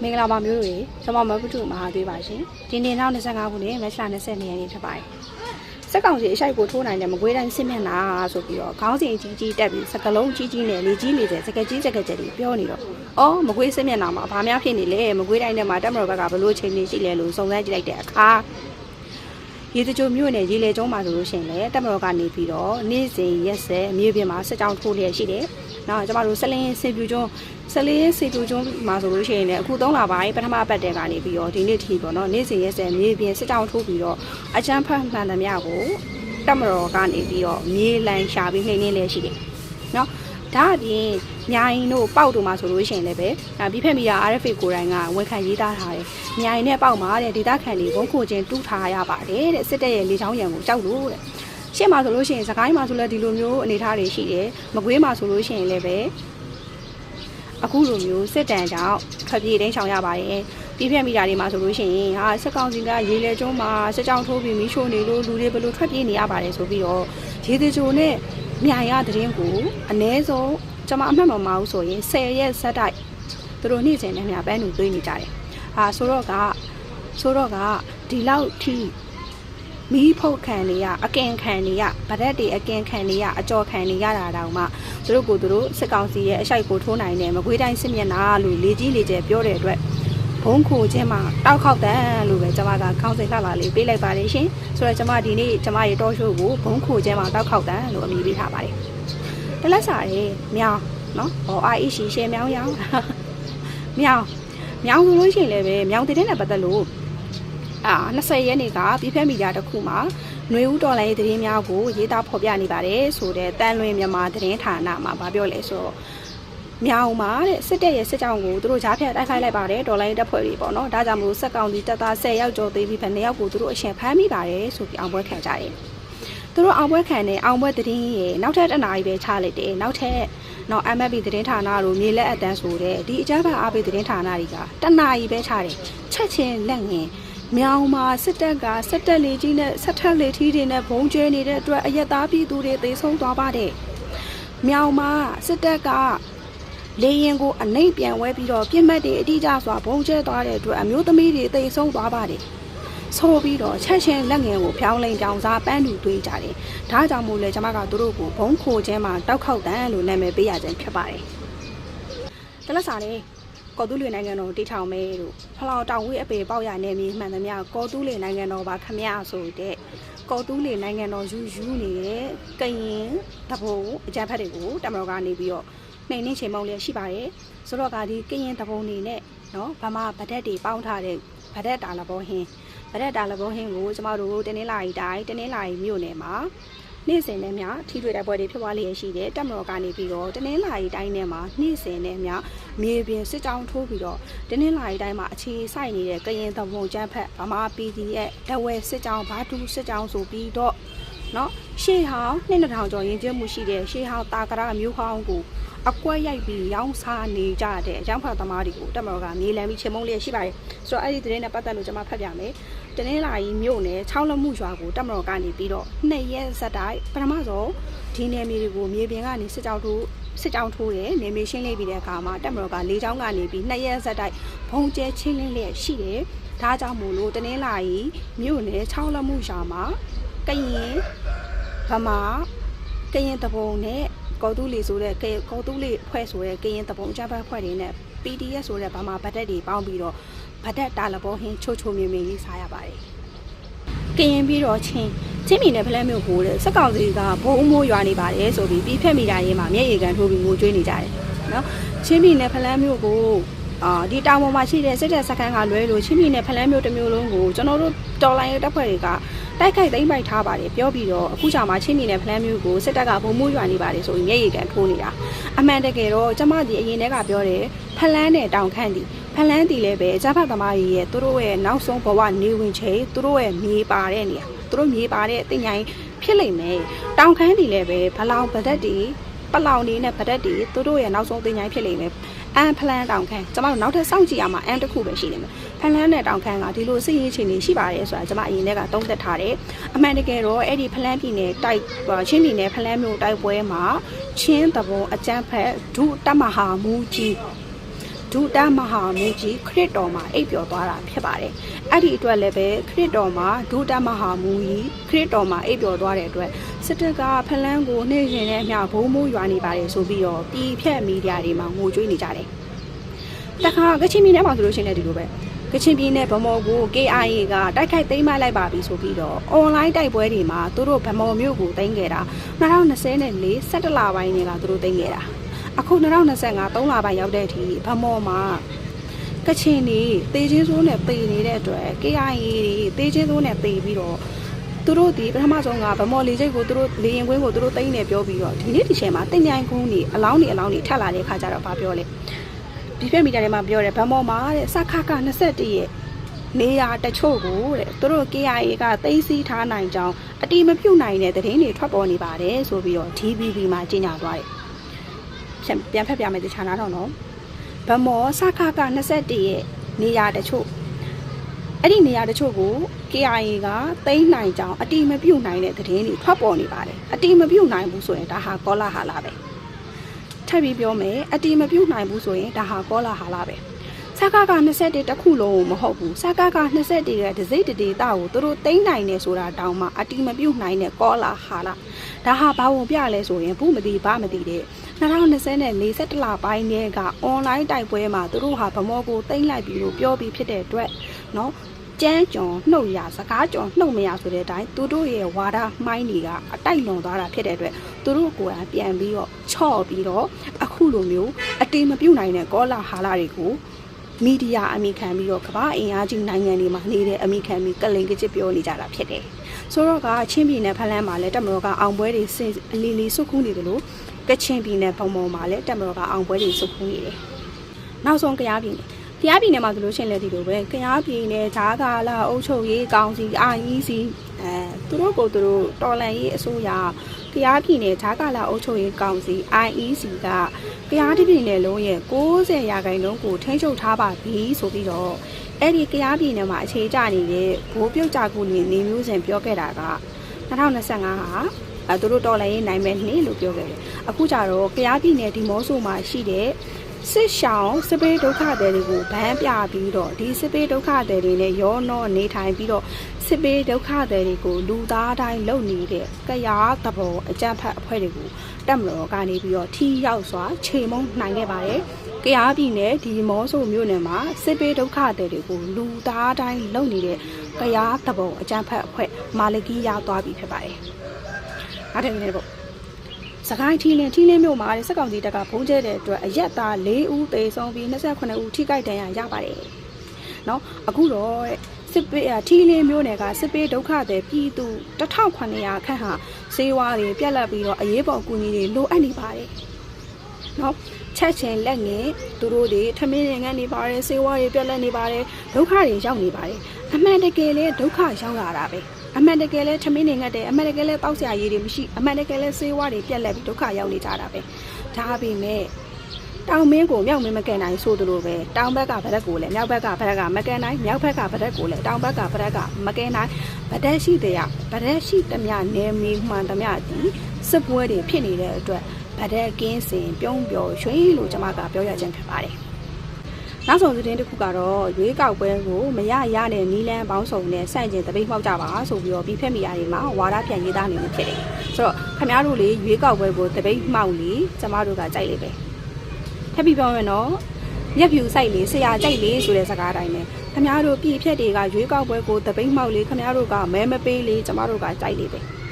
မင်္ဂလာပါမျိုးတို့ရေကျွန်မမပုထုမဟာသေးပါရှင်ဒီနေ့နောက်25ခုနှစ်မတ်လ22ရက်နေ့ဖြစ်ပါတယ်စက်ကောင်စီအရှိုက်ကိုထိုးနိုင်တဲ့မကွေးတိုင်းစစ်မျက်နှာဆိုပြီးတော့ခေါင်းစဉ်ကြီးကြီးတက်ပြီးစကလုံးကြီးကြီးနဲ့လေကြီးနေတဲ့စကကြီးစကကြက်တွေပြောနေတော့အော်မကွေးစစ်မျက်နှာမှာဘာများဖြစ်နေလဲမကွေးတိုင်းထဲမှာတက်မတော်ဘက်ကဘလို့ချိန်နေရှိလဲလို့စုံစမ်းကြည့်လိုက်တဲ့အခါ ရေတကြိုမြို့နယ်ရေလေကျုံးမှာဆိုလို့ရှိရင်လည်းတက်မတော်ကနေပြီးတော့နေ့စဉ်ရက်ဆက်အမျိုးပြင်မှာစစ်ကြောင်းထိုးလျက်ရှိတယ်နောက်ကျမတို့ဆလင်းစေပြူကျွန်းဆလင်းစေပြူကျွန်းမှာဆိုလို့ရှိရင်လည်းအခု3လပိုင်းပထမပတ်တဲ့ကနေပြီးတော့ဒီနေ့ထိပေါ့နော်နေ့စဉ်ရက်ဆက်မြေပြင်စစ်ကြောင်းထိုးပြီးတော့အချမ်းဖတ်မှန်သမျှကိုတက်မတော်ကနေပြီးတော့မြေလန်ရှာပြီးနှိမ့်နှင်းလဲရှိတယ်နော် ဒါအပြင်ညာရင်တို့ပေါက်တို့မှာဆိုလို့ရှိရင်လည်းပဲဒါပြီးဖက်မီယာ RFA ကိုယ်တိုင်ကဝန်ခံရေးသားထားတယ်ညာရင်နဲ့ပေါက်မှာတဲ့ဒေတာခန်တွေဘုံခိုချင်းတူးထားရပါတယ်တဲ့စစ်တပ်ရဲ့လေချောင်းရံကိုကြောက်လို့တဲ့ရှေ့မှာဆိုလို့ရှိရင်စကိုင်းမှာဆိုလည်းဒီလိုမျိုးအနေအထားတွေရှိတယ်မကွေးမှာဆိုလို့ရှိရင်လည်းပဲအခုလိုမျိုးစစ်တမ်းကြောင့်ထွက်ပြေးတင်းချောင်ရပါတယ်ပြည့်ပြတ်မိတာတွေမှာဆိုလို့ရှိရင်ဟာစက်ကောင်စီကရေလေကျုံးမှာစစ်ကြောင်းထိုးပြီးမီးရှို့နေလို့လူတွေဘယ်လိုထွက်ပြေးနေရပါတယ်ဆိုပြီးတော့ရေတကြိုနဲ့ မြိုင်ရတဲ့ရင်ကိုအ ਨੇ ဆုံးကျွန်မအမှတ်မမအောင်ဆိုရင်10ရက်ဆက်တိုက်သူတို့နေ့စဉ်နဲ့ညပန်းလူသွေးနေကြတယ်ဟာဆိုတော့ကဆိုတော့ကဒီလောက်ထိမီးဖုတ်ခံနေရအကင်ခံနေရဗရက်တွေအကင်ခံနေရအကြော်ခံနေရတာတောင်မှသူတို့ကိုသူတို့စစ်ကောင်စီရဲ့အရှိုက်ကိုထိုးနိုင်တယ်မကွေးတိုင်းစစ်မျက်နှာလို့လေကြီးလေကျယ်ပြောတဲ့အတွက် ဘုံခိုခြင်းမှာတောက်ခောက်တန်းလို့ပဲကျွန်မကခေါင်းစဉ်လှလာလေးပေးလိုက်ပါတယ်ရှင်ဆိုတော့ကျွန်မဒီနေ့ကျွန်မရဲ့တောရှိုးကိုဘုံခိုခြင်းမှာတောက်ခောက်တန်းလို့အမည်ပေးထားပါတယ်တလက်စာရေးမြောင်းနော်ဟောအာအီရှီရှယ်မြောင်းရောင်းမြောင်းမြောင်းဆိုလို့ရှိရင်လည်းပဲမြောင်းတဲ့တဲ့နဲ့ပတ်သက်လို့အာ20ရက်နေ့ကပြည်ဖက်မီဒီယာတစ်ခုမှာຫນွေဦးတော်လိုင်းသတင်းများကိုရေးသားဖော်ပြနေပါတယ်ဆိုတဲ့တန်လွင်မြန်မာသတင်းဌာနမှာဗာပြောလဲဆိုတော့ မြောင်မှာတဲ့စစ်တပ်ရဲ့စစ်ကြောင်းကိုသူတို့ကြားဖြတ်တိုက်ခိုက်လိုက်ပါတယ်ဒေါ်လာတပ်ဖွဲ့တွေပေါ့နော်ဒါကြောင့်မလို့စက်ကောင်ကြီးတပ်သား10ယောက်ကျော်သေးပြီးဖက်2ယောက်ကိုသူတို့အရှင်ဖမ်းမိပါတယ်ဆိုပြီးအောင်ပွဲခံကြတယ်သူတို့အောင်ပွဲခံတဲ့အောင်ပွဲသတင်းရဲ့နောက်ထပ်တစ်နာရီပဲချလိုက်တယ်နောက်ထပ်နော် MFB သတင်းဌာနတို့မြေလက်အတန်းဆိုတဲ့ဒီအကြမ်းဖက်အားပေးသတင်းဌာနတွေကတနာရီပဲချတယ်ချက်ချင်းလက်ငင်မြောင်မှာစစ်တပ်ကစစ်တပ်လေကြီးနဲ့ဆက်ထက်လေထီးတွေနဲ့ဘုံကျဲနေတဲ့အတွက်အရက်သားပြည်သူတွေသေဆုံးသွားပါတယ်မြောင်မှာစစ်တပ်က လေရင်ကိုအနှိမ့်ပြန်ဝဲပြီးတော့ပြစ်မှတ်တွေအတိအကျစွာဘုံကျဲသွားတဲ့အတွက်အမျိုးသမီးတွေသေဆုံးသွားပါတယ်ဆိုပြီးတော့ချက်ချင်းလက်ငယ်ကိုဖျောင်းလိန်ပြောင်စားပန်းတူတွေးကြတယ်။ဒါကြောင့်မို့လဲကျွန်မကသူတို့ကိုဘုံခိုခြင်းမှာတောက်ခောက်တန်းလို့နာမည်ပေးရခြင်းဖြစ်ပါတယ်။တလက်စာလေးကော်တူးလေနိုင်ငံတော်တိထောင်မဲတို့ဖလောက်တောင်ဝေးအပေပေါက်ရနေမြေမှန်သမျှကော်တူးလေနိုင်ငံတော်ပါခမရဆိုတဲ့ကော်တူးလေနိုင်ငံတော်ယူယူနေတဲ့ကရင်တဘုံအကြံဖက်တွေကိုတမတော်ကနေပြီးတော့ နှိမ်နှင်းချိန်မောင်းလျက်ရှိပါတယ်ဆိုတော့ကဒီကရင်တဘုံနေနဲ့နော်ဗမာဗဒက်တွေပေါင်းထားတဲ့ဗဒက်တာလဘောဟင်းဗဒက်တာလဘောဟင်းကိုကျမတို့တင်းနှင်းလာရီတိုင်းတင်းနှင်းလာရီမြို့နယ်မှာနေ့စဉ်နဲ့များထီထွေတိုက်ပွဲတွေဖြစ်သွားလျက်ရှိတယ်တက်မတော်ကနေပြီးတော့တနင်္လာရီတိုင်းထဲမှာနေ့စဉ်နဲ့များမြေပြင်စစ်ကြောင်းထိုးပြီးတော့တနင်္လာရီတိုင်းမှာအခြေစိုက်နေတဲ့ကရင်သဘုံကျန်းဖက်ဗမာ PDF ဒဝဲစစ်ကြောင်းဘာတူစစ်ကြောင်းဆိုပြီးတော့နော်ရှေးဟောင်းနှစ်နှစ်ထောင်ကျော်ရင်ကျမှုရှိတဲ့ရှေးဟောင်းတာကရမျိုးဟောင်းကို အကွက်ရိုက်ပြီးရောင်းစားနေကြတဲ့အကြောင်းဖတ်သမားတွေကိုတက်မတော်ကမြေလံပြီးချေမုံလျက်ရှိပါတယ်ဆိုတော့အဲ့ဒီသတင်းနဲ့ပတ်သက်လို့ကျွန်မဖတ်ပြမယ်တနင်္လာရီမြို့နယ်6လက်မှုရွာကိုတက်မတော်ကနေပြီးတော့နှစ်ရက်ဆက်တိုက်ပထမဆုံးဒီနယ်မြေတွေကိုမြေပြင်ကနေစစ်ကြောင်းထိုးစစ်ကြောင်းထိုးတယ်နေမြေရှင်းလေးပြီးတဲ့အခါမှာတက်မတော်က၄ချောင်းကနေပြီးနှစ်ရက်ဆက်တိုက်ဘုံကျဲချင်းလင်းလျက်ရှိတယ်ဒါကြောင့်မို့လို့တနင်္လာရီမြို့နယ်6လက်မှုရွာမှာကရင်ဗမာကရင်တပုံနဲ့ ကော်တူးလီဆိုတဲ့ကကော်တူးလီဖွဲ့ဆိုတဲ့ကရင်တပုံအကြမ်းဖက်ဖွဲ့တွေနဲ့ PDF ဆိုတဲ့ဗမာဗတ်တက်တွေပေါင်းပြီးတော့ဗတ်တက်တာလဘောဟင်းချိုချိုမြင်မြင်ကြီးစားရပါတယ်။ကရင်ပြီးတော့ချင်းချင်းမီနဲ့ဖလဲမျိုးကိုတဲ့စက်ကောင်စီကဘုံမိုးရွာနေပါတယ်ဆိုပြီးပြီးဖက်မိတာရေးမှာမျက်ရည်ကန်ထိုးပြီးငိုကြွေးနေကြတယ်နော်။ချင်းမီနဲ့ဖလဲမျိုးကိုအာဒီတောင်ပေါ်မှာရှိတဲ့စစ်တပ်စခန်းကလွဲလို့ချင်းမီနဲ့ဖလန်းမျိုးတစ်မျိုးလုံးကိုကျွန်တော်တို့တော်လိုင်းတပ်ဖွဲ့တွေက တိုက်ခိုက်သိမ်းပိုက်ထားပါတယ်ပြောပြီးတော့အခုချိန်မှာချင်းမီနဲ့ဖလန်းမျိုးကိုစစ်တပ်ကဘုံမိုးရွာနေပါတယ်ဆိုပြီးမျက်ရည်ကန်ထိုးနေတာအမှန်တကယ်တော့ကျမဒီအရင်တည်းကပြောတယ်ဖလန်းနဲ့တောင်ခန့်ဒီဖလန်းတီလည်းပဲအကြမ်းဖက်သမားကြီးရဲ့သူတို့ရဲ့နောက်ဆုံးဘဝနေဝင်ချိန်သူတို့ရဲ့မြေပါတဲ့နေရာသူတို့မြေပါတဲ့အသိဉာဏ်ဖြစ်လိမ့်မယ်တောင်ခန်းတီလည်းပဲဘလောင်ဗဒက်တီပလောင်နေနဲ့ဗဒက်တီသူတို့ရဲ့နောက်ဆုံးအသိဉာဏ်ဖြစ်လိမ့်မယ်အန်ဖလန်တောင်ခန်းကျမတို့နောက်ထပ်စောင့်ကြည့်ရမှာအန်တစ်ခုပဲရှိနေမယ် ဖလန်နဲ့တောင်ခန်းကဒီလိုစစ်ရေးချင်းတွေရှိပါတယ်ဆိုတာကျမအရင်ကသုံးသပ်ထားတယ်အမှန်တကယ်တော့အဲ့ဒီဖလန်ပြည်နယ်တိုက်ချင်းပြည်နယ်ဖလန်မြို့တိုက်ပွဲမှာချင်းတဘုံအကြမ်းဖက်ဒုတမဟာမူကြီးဒုတမဟာမင်းကြီးခရစ်တော်မှာအိပ်ပျော်သွားတာဖြစ်ပါတယ်အဲ့ဒီအတွက်လည်းပဲခရစ်တော်မှာဒုတမဟာမူကြီးခရစ်တော်မှာအိပ်ပျော်သွားတဲ့အတွက်စစ်တပ်ကဖလန်းကိုနှိမ့်ရင်နဲ့အမျှဘုံမိုးရွာနေပါတယ်ဆိုပြီးတော့ပြည်ဖြတ်မီဒီယာတွေမှာငိုကြွေးနေကြတယ်တခါကချင်ပြည်နယ်မှာဆိုလို့ရှိရင်လည်းဒီလိုပဲ ကချင်ပြည်နယ်ဗမော်ကို KIA ကတိုက်ခိုက်သိမ်းမလိုက်ပါပြီဆိုပြီးတော့ online တိုက်ပွဲတွေမှာသူတို့ဗမော်မြို့ကိုသိမ်းခဲ့တာ2024 17လပိုင်းတွေကသူတို့သိမ်းခဲ့တာအခု2025 3လပိုင်းရောက်တဲ့အထိဗမော်မှာကချင်နေတေချင်းစိုးနဲ့ပေနေတဲ့အတွက် KIA တွေတေချင်းစိုးနဲ့ပေပြီးတော့သူတို့ဒီပထမဆုံးကဗမော်လေချိတ်ကိုသူတို့လေရင်ကွင်းကိုသူတို့တိမ့်နေပြောပြီးတော့ဒီနေ့ဒီချိန်မှာတင်ញိုင်ကုန်းနေအလောင်းနေအလောင်းနေထက်လာတဲ့ခါကျတော့ဗာပြောလေ ဒီဖက်မီဒီယာတွေမှာပြောတယ်ဗမော်မှာတဲ့စခက21ရဲ့နေရာတချို့ကိုတဲ့သူတို့ KIA ကသိမ်းဆည်းထားနိုင်ကြောင်းအတိမပြုတ်နိုင်တဲ့သတင်းတွေထွက်ပေါ်နေပါတယ်ဆိုပြီးတော့ DBB မှာကြေညာသွားတယ်ပြန်ပြန်ဖက်ပြမယ်တခြားနားတော့နော်ဗမောစခက21ရဲ့နေရာတချို့အဲ့ဒီနေရာတချို့ကို KIA ကသိမ်းနိုင်ကြောင်းအတိမပြုတ်နိုင်တဲ့သတင်းတွေထွက်ပေါ်နေပါတယ်အတိမပြုတ်နိုင်ဘူးဆိုရင်ဒါဟာကောလာဟာလာပဲ ထပ်ပြီးပြောမယ်အတိမပြုတ်နိုင်ဘူးဆိုရင်ဒါဟာကောလာဟာလာပဲစကက21တစ်ခုလုံးကိုမဟုတ်ဘူးစကက21ရဲ့ဒစိတ်တဒေတာကိုသူတို့သိမ်းနိုင်တယ်ဆိုတာတောင်းမှအတိမပြုတ်နိုင်တဲ့ကောလာဟာလာဒါဟာဘာဝင်ပြလဲဆိုရင်ဘူးမသိဘာမသိတဲ့2020နဲ့47လပိုင်းတည်းကအွန်လိုင်းတိုက်ပွဲမှာသူတို့ဟာဗမောကိုသိမ်းလိုက်ပြီလို့ပြောပြီးဖြစ်တဲ့အတွက်เนาะ ကျန်းကြုံနှုတ်ရစကားကြုံနှုတ်မရဆိုတဲ့အတိုင်းသူတို့ရဲ့ဝါဒမှိုင်းတွေကအတိုက်လွန်သွားတာဖြစ်တဲ့အတွက်သူတို့ကိုယ်တိုင်ပြန်ပြီးတော့ချော့ပြီးတော့အခုလိုမျိုးအတေမပြုတ်နိုင်တဲ့ကောလာဟာလာတွေကိုမီဒီယာအမိခံပြီးတော့ကမ္ဘာအင်အားကြီးနိုင်ငံတွေမှာနေတဲ့အမိခံပြီးကလိန်ကချစ်ပြောနေကြတာဖြစ်တယ်။ဆိုတော့ကချင်းပြည်နယ်ဖလန်းမှာလည်းတက်မတော်ကအောင်ပွဲတွေစင်အလီလီစုခုနေတယ်လို့ကချင်ပြည်နယ်ပုံပေါ်မှာလည်းတက်မတော်ကအောင်ပွဲတွေစုခုနေတယ်။နောက်ဆုံးကရားပြည်နယ် ကရားပြည်နယ်မှာဆိုလို့ရှိရင်လည်းဒီလိုပဲကရားပြည်နယ်ဂျားကာလာအုပ်ချုပ်ရေးကောင်စီ IEC အဲသူတို့ကိုသူတို့တော်လန်ရေးအစိုးရကရားပြည်နယ်ဂျားကာလာအုပ်ချုပ်ရေးကောင်စီ IEC ကကရားပြည်နယ်လုံးရဲ့60ရာခိုင်နှုန်းကိုထိန်းချုပ်ထားပါပြီဆိုပြီးတော့အဲ့ဒီကရားပြည်နယ်မှာအခြေကျနေတဲ့ဘိုးပြုတ်ကြကူနေနေမျိုးစဉ်ပြောခဲ့တာက2025ဟာအဲသူတို့တော်လည်းရေးနိုင်မဲ့နေ့လို့ပြောခဲ့တယ်အခုကျတော့ကရားပြည်နယ်ဒီမော့ဆိုမှာရှိတဲ့ စစ်ရှောင်းစပေးဒုက္ခသည်တွေကိုဗန်းပြပြီးတော့ဒီစပေးဒုက္ခသည်တွေနဲ့ရောနောနေထိုင်ပြီးတော့စစ်ပေးဒုက္ခသည်တွေကိုလူသားတိုင်းလုံနေတဲ့ကရားသဘောအကြမ်းဖက်အဖွဲ့တွေကိုတက်မတော်ကနေပြီးတော့ထီရောက်စွာခြေမုံနိုင်ခဲ့ပါတယ်။ကရားပြည်နယ်ဒီမောဆိုမြို့နယ်မှာစစ်ပေးဒုက္ခသည်တွေကိုလူသားတိုင်းလုံနေတဲ့ကရားသဘောအကြမ်းဖက်အဖွဲ့မာလကီရသွားပြီဖြစ်ပါတယ်။အားတယ်နေပေါ့စ ကိုင်းထီလင်းထီလင်းမြို့မှာစက်ကောင်စီတပ်ကဘုံကျဲတဲ့အတွက်အရက်သား၄ဦးသေဆုံးပြီး28ဦးထိခိုက်ဒဏ်ရာရပါတယ်။နော်အခုတော့တဲ့စစ်ပေးထီလင်းမြို့နယ်ကစစ်ပေးဒုက္ခသည်ပြည်သူ1900ခန့်ဟာစေဝါတွေပြက်လက်ပြီးတော့အရေးပေါ်ကူညီတွေလိုအပ်နေပါတယ်။နော်ချက်ချင်းလက်ငယ်သူတို့တွေထမင်းငန်းနေပါတယ်စေဝါတွေပြက်လက်နေပါတယ်ဒုက္ခတွေရောက်နေပါတယ်အမှန်တကယ်လဲဒုက္ခရောက်လာတာပဲ အမှန်တကယ်လဲထမင်းနေငတ်တယ်အမှန်တကယ်လဲတောက်ဆရာရည်တွေမရှိအမှန်တကယ်လဲစေဝါတွေပြက်လက်ပြီးဒုက္ခရောက်နေကြတာပဲဒါပေမဲ့တောင်မင်းကိုမြောက်မင်းမကန်နိုင်ဆိုသလိုပဲတောင်ဘက်ကဗရက်ကိုလည်းမြောက်ဘက်ကဗရက်ကမကန်နိုင်မြောက်ဘက်ကဗရက်ကိုလည်းတောင်ဘက်ကဗရက်ကမကန်နိုင်ဗရက်ရှိတဲ့ဗရက်ရှိသမျှနေမီမှန်သမျှဒီစစ်ပွဲတွေဖြစ်နေတဲ့အတွက်ဗရက်ကင်းစင်ပြုံးပျော်ရွှင်လို့ကျွန်မကပြောရခြင်းဖြစ်ပါတယ် နောက်ဆုံးသတင်းတစ်ခုကတော့ရွေးကောက်ပွဲကိုမရရတဲ့နီလန်းပေါင်းစုံနဲ့စန့်ကျင်တပိတ်မှောက်ကြပါဆိုပြီးတော့ပြီးဖက်မီယာတွေမှာဝါဒပြန်ရေးသားနေလို့ဖြစ်တယ်။ဆိုတော့ခင်ဗျားတို့လေရွေးကောက်ပွဲကိုတပိတ်မှောက်လေကျမတို့ကကြိုက်လေပဲ။ထပ်ပြီးပြောရင်တော့ရက်ဖြူဆိုင်လေဆရာကြိုက်လေဆိုတဲ့စကားတိုင်းပဲ။ခင်ဗျားတို့ပြည်ဖြက်တွေကရွေးကောက်ပွဲကိုတပိတ်မှောက်လေခင်ဗျားတို့ကမဲမပေးလေကျမတို့ကကြိုက်လေပဲ။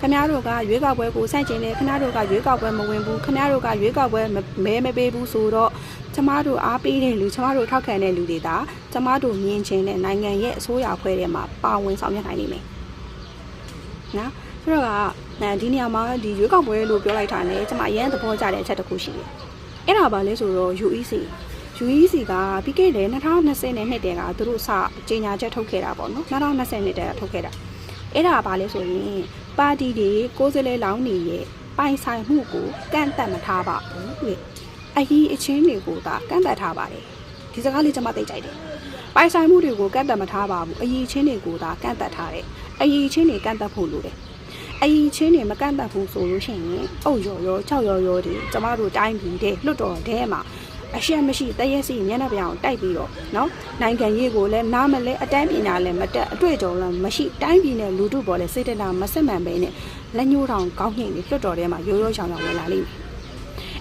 ခင်ဗျားတို့ကရွေးကောက်ပွဲကိုစန့်ကျင်တယ်ခင်ဗျားတို့ကရွေးကောက်ပွဲမဝင်ဘူးခင်ဗျားတို့ကရွေးကောက်ပွဲမဲမပေးဘူးဆိုတော့ ကျမတို့အားပေးတဲ့လူကျမတို့ထောက်ခံတဲ့လူတွေဒါကျမတို့မြင်ချင်းတဲ့နိုင်ငံရဲ့အစိုးရအဖွဲ့ထဲမှာပါဝင်ဆောင်ရွက်နိုင်နေမယ်နော်ဆိုတော့ကဒီနေရာမှာဒီရွေးကောက်ပွဲလို့ပြောလိုက်တာ ਨੇ ကျမအရင်သဘောကျတဲ့အချက်တစ်ခုရှိတယ်အဲ့ဒါပါလဲဆိုတော့ UEC UEC ကပြီးခဲ့တဲ့2020နဲ့နှစ်တည်းကသူတို့စကြေညာချက်ထုတ်ခဲ့တာပေါ့နော်2020နှစ်တည်းကထုတ်ခဲ့တာအဲ့ဒါပါလဲဆိုရင်ပါတီတွေကိုယ်စားလှယ်လောင်းနေရဲ့ပိုင်ဆိုင်မှုကိုကန့်သတ်မထားပါဘူးတဲ့ အကြီးအချင်းတွေကိုသာကန့်သတ်ထားပါတယ်ဒီစကားလေးကျွန်မသိကြိုက်တယ်ပိုင်ဆိုင်မှုတွေကိုကန့်သတ်မထားပါဘူးအကြီးချင်းတွေကိုသာကန့်သတ်ထားတယ်အကြီးချင်းတွေကန့်သတ်ဖို့လိုတယ်အကြီးချင်းတွေမကန့်သတ်ဘူးဆိုလို့ရှိရင်အုတ်ရော်ရောကြောက်ရော်ရော်တွေကျမတို့တိုင်းပြည်တဲ့လွတ်တော်တဲမှာအအရှက်မရှိတရက်စီမျက်နှာပြောင်တိုက်ပြီးတော့နော်နိုင်ငံရေးကိုလည်းနားမလဲအတန်းပညာလည်းမတက်အတွေ့အကြုံလည်းမရှိတိုင်းပြည်နဲ့လူထုပေါ်လည်းစိတ်တနာမစစ်မှန်ပဲနဲ့လက်ညှိုးတောင်ကောင်းနှိမ့်နေလွတ်တော်ထဲမှာရိုးရိုးချောင်ချောင်ဝင်လာလိမ့်မယ်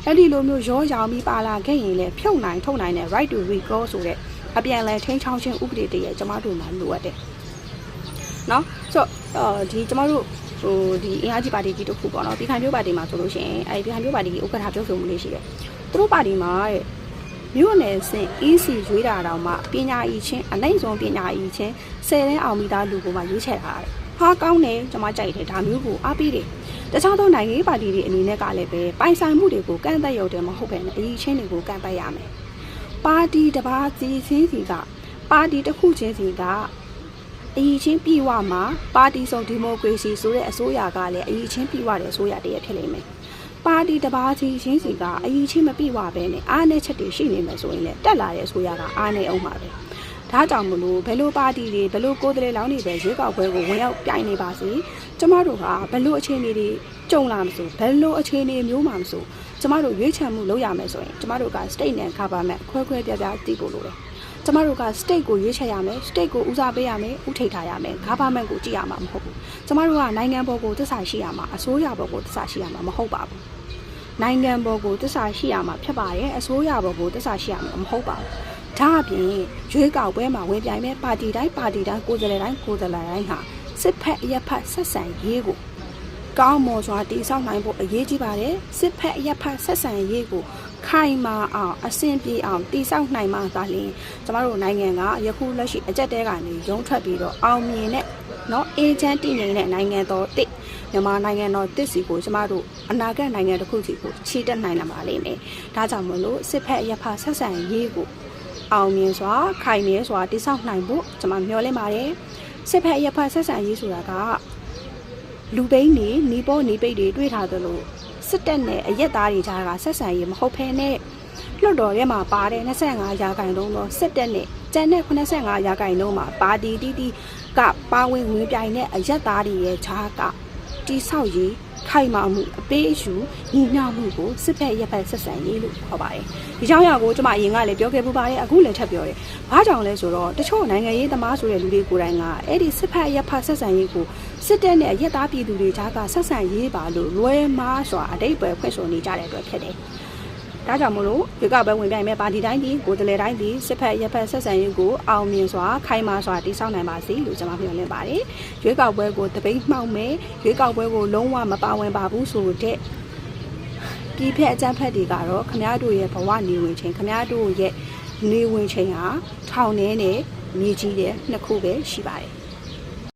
အဲ့ဒီလိုမျိုးရောရောင်ပြီးပါလာခဲ့ရင်လည်းဖြုတ်နိုင်ထုတ်နိုင်တဲ့ right to recall ဆိုတဲ့အပြန်အလဲထိန်းချောင်းခြင်းဥပဒေတည်းရဲ့ကျမတို့မှာလိုအပ်တယ်နော်ဆိုတော့အော်ဒီကျမတို့ဟိုဒီအင်အားကြီးပါတီကြီးတစ်ခုပေါ့နော်ဒီခိုင်မျိုးပါတီမှာဆိုလို့ရှိရင်အဲဒီခိုင်မျိုးပါတီကြီးဥက္ကဋ္ဌပြောဆိုမှုလေးရှိတယ်သူတို့ပါတီမှာတဲ့မြို့နယ်စင် EC ရွေးတာတောင်မှပညာအီချင်းအနိုင်ဆုံးပညာအီချင်းဆယ်တန်းအောင်မိသားလူကိုမှရွေးချယ်ထားတယ်ဟာကောင်းတယ်ကျွန်မကြိုက်တယ်ဒါမျိုးကိုအားပေးတယ် တခြားသောနိုင်ငံရေးပါတီတွေအနေနဲ့ကလည်းပဲပိုင်ဆိုင်မှုတွေကိုကန့်သက်ရုံတည်းမဟုတ်ဘဲနဲ့အီချင်းတွေကိုကန့်ပတ်ရမယ်ပါတီတစ်ပါးစီချင်းစီကပါတီတစ်ခုချင်းစီကအီချင်းပြည်ဝမှာပါတီစုံဒီမိုကရေစီဆိုတဲ့အစိုးရကလည်းအီချင်းပြည်ဝတဲ့အစိုးရတည်းရဖြစ်နေမယ်ပါတီတစ်ပါးစီချင်းစီကအီချင်းမပြည်ဝပဲနဲ့အားနဲ့ချက်တွေရှိနေမယ်ဆိုရင်လည်းတက်လာတဲ့အစိုးရကအားနဲ့အောင်ပါပဲ ဒါကြောင့်မလို့ဘယ်လိုပါတီတွေဘယ်လိုကိုယ်တည်းလောင်းတွေပဲရွေးကောက်ပွဲကိုဝင်ရောက်ပြိုင်နေပါစေကျမတို့ကဘယ်လိုအခြေအနေတွေကြုံလာမစို့ဘယ်လိုအခြေအနေမျိုးမှမစို့ကျမတို့ရွေးချယ်မှုလုပ်ရမယ်ဆိုရင်ကျမတို့က state နဲ့ government ခွဲခွဲပြားပြားသိဖို့လိုတယ်ကျမတို့က state ကိုရွေးချယ်ရမယ် state ကိုဦးစားပေးရမယ်ဥထိတ်ထားရမယ် government ကိုကြည့်ရမှာမဟုတ်ဘူးကျမတို့ကနိုင်ငံပေါ်ကိုသစ္စာရှိရမှာအစိုးရပေါ်ကိုသစ္စာရှိရမှာမဟုတ်ပါဘူးနိုင်ငံပေါ်ကိုသစ္စာရှိရမှာဖြစ်ပါတယ်အစိုးရပေါ်ကိုသစ္စာရှိရမှာမဟုတ်ပါဘူး ဒါအပြင်ရွေးကောက်ပွဲမှာဝင်ပြိုင်မဲ့ပါတီတိုင်းပါတီတိုင်းကိုယ်စားလှယ်တိုင်းကိုယ်စားလှယ်တိုင်းဟာစစ်ဖက်အရက်ဖက်ဆက်ဆံရေးကိုကောင်းမွန်စွာတည်ဆောက်နိုင်ဖို့အရေးကြီးပါတယ်စစ်ဖက်အရက်ဖက်ဆက်ဆံရေးကိုခိုင်မာအောင်အဆင်ပြေအောင်တည်ဆောက်နိုင်မှသာလျှင်ကျမတို့နိုင်ငံကယခုလက်ရှိအကြက်တဲကနေရုံထွက်ပြီးတော့အောင်မြင်တဲ့နော်အေဂျင့်တည်နေတဲ့နိုင်ငံတော်တစ်မြန်မာနိုင်ငံတော်တစ်စီကိုကျမတို့အနာဂတ်နိုင်ငံတစ်ခုစီကိုခြေတက်နိုင်လာပါလိမ့်မယ်ဒါကြောင့်မလို့စစ်ဖက်အရက်ဖက်ဆက်ဆံရေးကို အောင်မြင်စွာခိုင်မြဲစွာတိစောက်နိုင်ဖို့ကျွန်မမျှော်လင့်ပါတယ်စစ်ဖက်ရဖက်ဆက်ဆံရေးဆိုတာကလူပိန်းနေနီးပေါ်နီးပိတ်တွေတွေ့ထားသလိုစစ်တပ်နဲ့အရက်သားတွေကြားကဆက်ဆံရေးမဟုတ်ဘဲနဲ့လွတ်တော်ထဲမှာပါတဲ့25ရာခိုင်နှုန်းသောစစ်တပ်နဲ့ကျန်တဲ့85ရာခိုင်နှုန်းမှာပါတီတီတီကပါဝင်ဝင်ပြိုင်တဲ့အရက်သားတွေရဲ့ခြားကတိဆောက်ရေး ခိုင်မာမှုအပေးအယူညီမျှမှုကိုစစ်ဖက်ရက်ဖက်ဆက်ဆံရေးလို့ခေါ်ပါတယ်။ဒီကြောင့်ရကိုကျွန်မအရင်ကလည်းပြောခဲ့ပူပါတယ်အခုလည်းထပ်ပြောတယ်။ဘာကြောင့်လဲဆိုတော့တချို့နိုင်ငံရေးသမားဆိုတဲ့လူတွေကိုယ်တိုင်ကအဲ့ဒီစစ်ဖက်ရက်ဖက်ဆက်ဆံရေးကိုစစ်တပ်နဲ့ရက်သားပြည်သူတွေကြားကဆက်ဆံရေးပါလို့လွဲမားစွာအတိတ်ပဲဖွင့်ဆိုနေကြတဲ့အတွက်ဖြစ်တယ်။ ဒါကြောင့်မလို့ဒီကပဲဝင်ပြိုင်မဲ့ပါတီတိုင်းဒီကိုယ်တလေတိုင်းဒီစစ်ဖက်ရက်ဖက်ဆက်ဆံရေးကိုအောင်မြင်စွာခိုင်မာစွာတည်ဆောက်နိုင်ပါစေလို့ကျွန်မမျှော်လင့်ပါတယ်။ရွေးကောက်ပွဲကိုတပိတ်မှောက်မယ်ရွေးကောက်ပွဲကိုလုံးဝမပါဝင်ပါဘူးဆိုတဲ့ဒီဖက်အကြမ်းဖက်တွေကတော့ခမားတို့ရဲ့ဘဝနေဝင်ချိန်ခမားတို့ရဲ့နေဝင်ချိန်ဟာထောင်ထဲနဲ့မြေကြီးတဲ့နှစ်ခုပဲရှိပါတယ်။